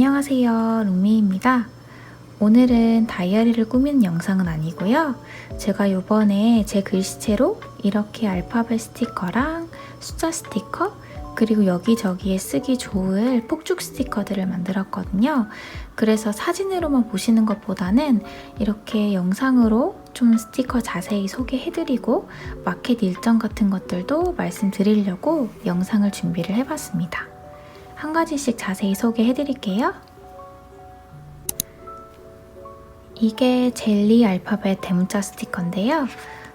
안녕하세요. 룸미입니다. 오늘은 다이어리를 꾸미는 영상은 아니고요. 제가 요번에 제 글씨체로 이렇게 알파벳 스티커랑 숫자 스티커 그리고 여기저기에 쓰기 좋을 폭죽 스티커들을 만들었거든요. 그래서 사진으로만 보시는 것보다는 이렇게 영상으로 좀 스티커 자세히 소개해드리고 마켓 일정 같은 것들도 말씀드리려고 영상을 준비를 해봤습니다. 한 가지씩 자세히 소개해 드릴게요. 이게 젤리 알파벳 대문자 스티커인데요.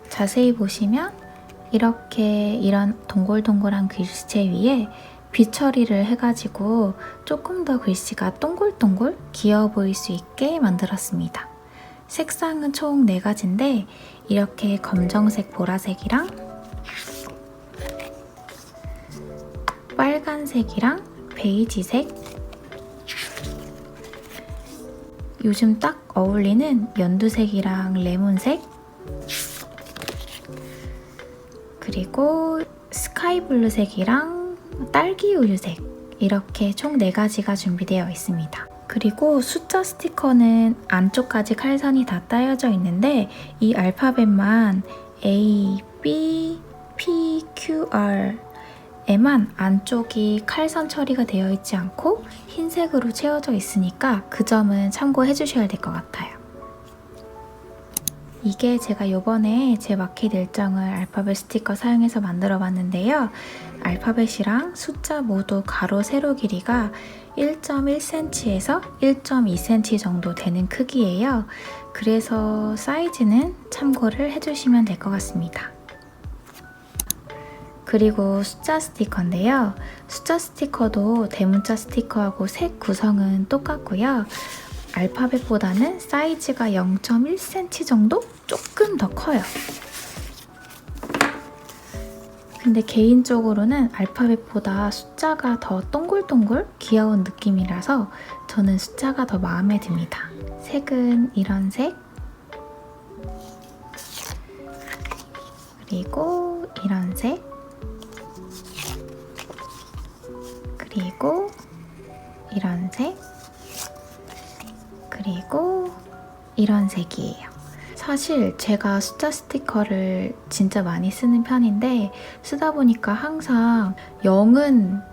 자세히 보시면 이렇게 이런 동글동글한 글씨체 위에 빗 처리를 해가지고 조금 더 글씨가 동글동글 귀여워 보일 수 있게 만들었습니다. 색상은 총 4가지인데 이렇게 검정색, 보라색이랑 빨간색이랑 베이지색? 요즘 딱 어울리는 연두색이랑 레몬색? 그리고 스카이블루색이랑 딸기 우유색. 이렇게 총 4가지가 준비되어 있습니다. 그리고 숫자 스티커는 안쪽까지 칼선이 다 따여져 있는데 이 알파벳만 A, B, P, Q, R 에만 안쪽이 칼선 처리가 되어 있지 않고 흰색으로 채워져 있으니까 그 점은 참고해 주셔야 될 것 같아요. 이게 제가 요번에 제 마켓 일정을 알파벳 스티커 사용해서 만들어 봤는데요. 알파벳이랑 숫자 모두 가로 세로 길이가 1.1cm에서 1.2cm 정도 되는 크기예요. 그래서 사이즈는 참고를 해주시면 될 것 같습니다. 그리고 숫자 스티커인데요. 숫자 스티커도 대문자 스티커하고 색 구성은 똑같고요. 알파벳보다는 사이즈가 0.1cm 정도 조금 더 커요. 근데 개인적으로는 알파벳보다 숫자가 더 동글동글 귀여운 느낌이라서 저는 숫자가 더 마음에 듭니다. 색은 이런 색, 그리고 이런 색, 이런 색, 그리고 이런 색이에요. 사실 제가 숫자 스티커를 진짜 많이 쓰는 편인데 쓰다 보니까 항상 0은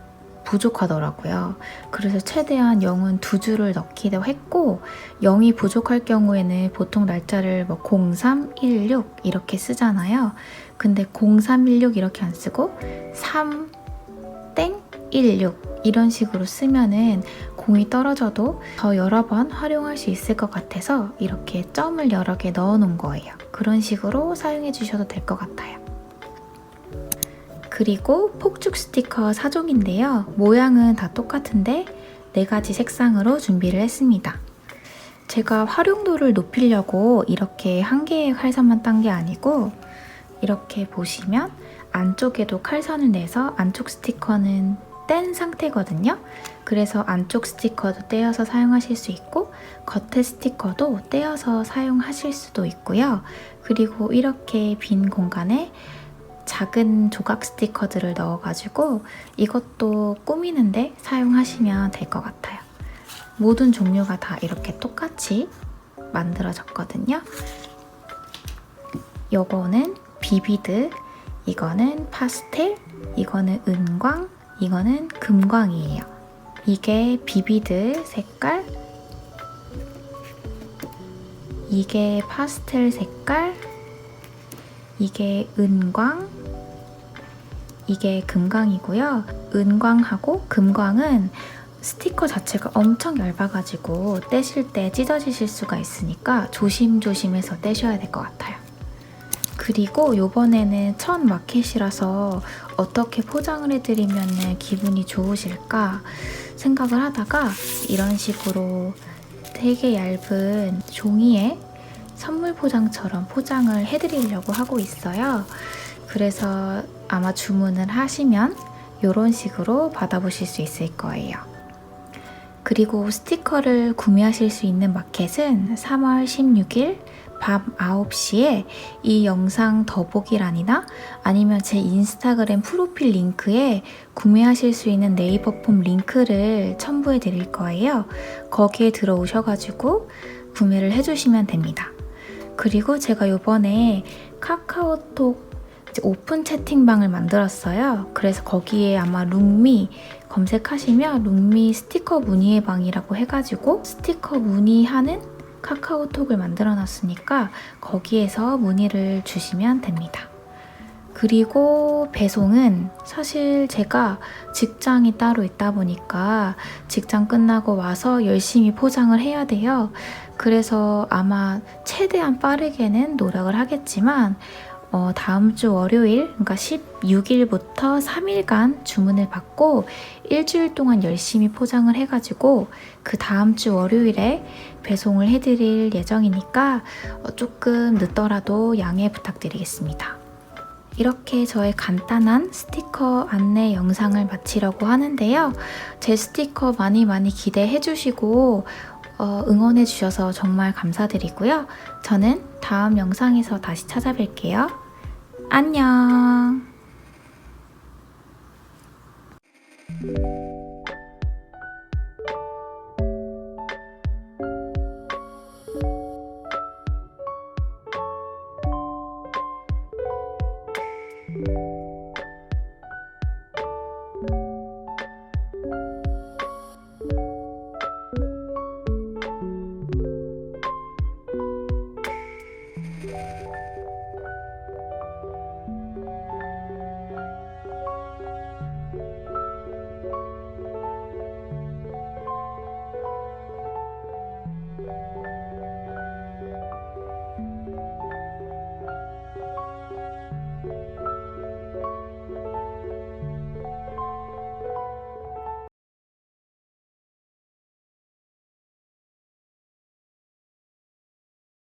부족하더라고요. 그래서 최대한 0은 두 줄을 넣기도 했고 0이 부족할 경우에는 보통 날짜를 뭐 0316 이렇게 쓰잖아요. 근데 0316 이렇게 안 쓰고 3 땡 16 이런 식으로 쓰면은 공이 떨어져도 더 여러 번 활용할 수 있을 것 같아서 이렇게 점을 여러 개 넣어 놓은 거예요. 그런 식으로 사용해 주셔도 될 것 같아요. 그리고 폭죽 스티커 4종인데요. 모양은 다 똑같은데 4가지 색상으로 준비를 했습니다. 제가 활용도를 높이려고 이렇게 한 개의 칼선만 딴 게 아니고 이렇게 보시면 안쪽에도 칼선을 내서 안쪽 스티커는 뗀 상태거든요. 그래서 안쪽 스티커도 떼어서 사용하실 수 있고 겉에 스티커도 떼어서 사용하실 수도 있고요. 그리고 이렇게 빈 공간에 작은 조각 스티커들을 넣어가지고 이것도 꾸미는데 사용하시면 될 것 같아요. 모든 종류가 다 이렇게 똑같이 만들어졌거든요. 요거는 비비드, 이거는 파스텔, 이거는 은광, 이거는 금광이에요. 이게 비비드 색깔, 이게 파스텔 색깔, 이게 은광, 이게 금광이고요. 은광하고 금광은 스티커 자체가 엄청 얇아가지고 떼실 때 찢어지실 수가 있으니까 조심조심해서 떼셔야 될 것 같아요. 그리고 요번에는 첫 마켓이라서 어떻게 포장을 해드리면 기분이 좋으실까 생각을 하다가 이런 식으로 되게 얇은 종이에 선물 포장처럼 포장을 해드리려고 하고 있어요. 그래서 아마 주문을 하시면 이런 식으로 받아보실 수 있을 거예요. 그리고 스티커를 구매하실 수 있는 마켓은 3월 16일 밤 9시에 이 영상 더보기란이나 아니면 제 인스타그램 프로필 링크에 구매하실 수 있는 네이버 폼 링크를 첨부해 드릴 거예요. 거기에 들어오셔가지고 구매를 해주시면 됩니다. 그리고 제가 요번에 카카오톡 오픈 채팅방을 만들었어요. 그래서 거기에 아마 룸미 검색하시면 룸미 스티커 문의의 방이라고 해가지고 스티커 문의하는 카카오톡을 만들어 놨으니까 거기에서 문의를 주시면 됩니다. 그리고 배송은 사실 제가 직장이 따로 있다 보니까 직장 끝나고 와서 열심히 포장을 해야 돼요. 그래서 아마 최대한 빠르게는 노력을 하겠지만 어, 다음 주 월요일, 그러니까 16일부터 3일간 주문을 받고 일주일 동안 열심히 포장을 해가지고 그 다음 주 월요일에 배송을 해드릴 예정이니까 어, 조금 늦더라도 양해 부탁드리겠습니다. 이렇게 저의 간단한 스티커 안내 영상을 마치려고 하는데요. 제 스티커 많이 많이 기대해 주시고 어, 응원해 주셔서 정말 감사드리고요. 저는 다음 영상에서 다시 찾아뵐게요. 안녕.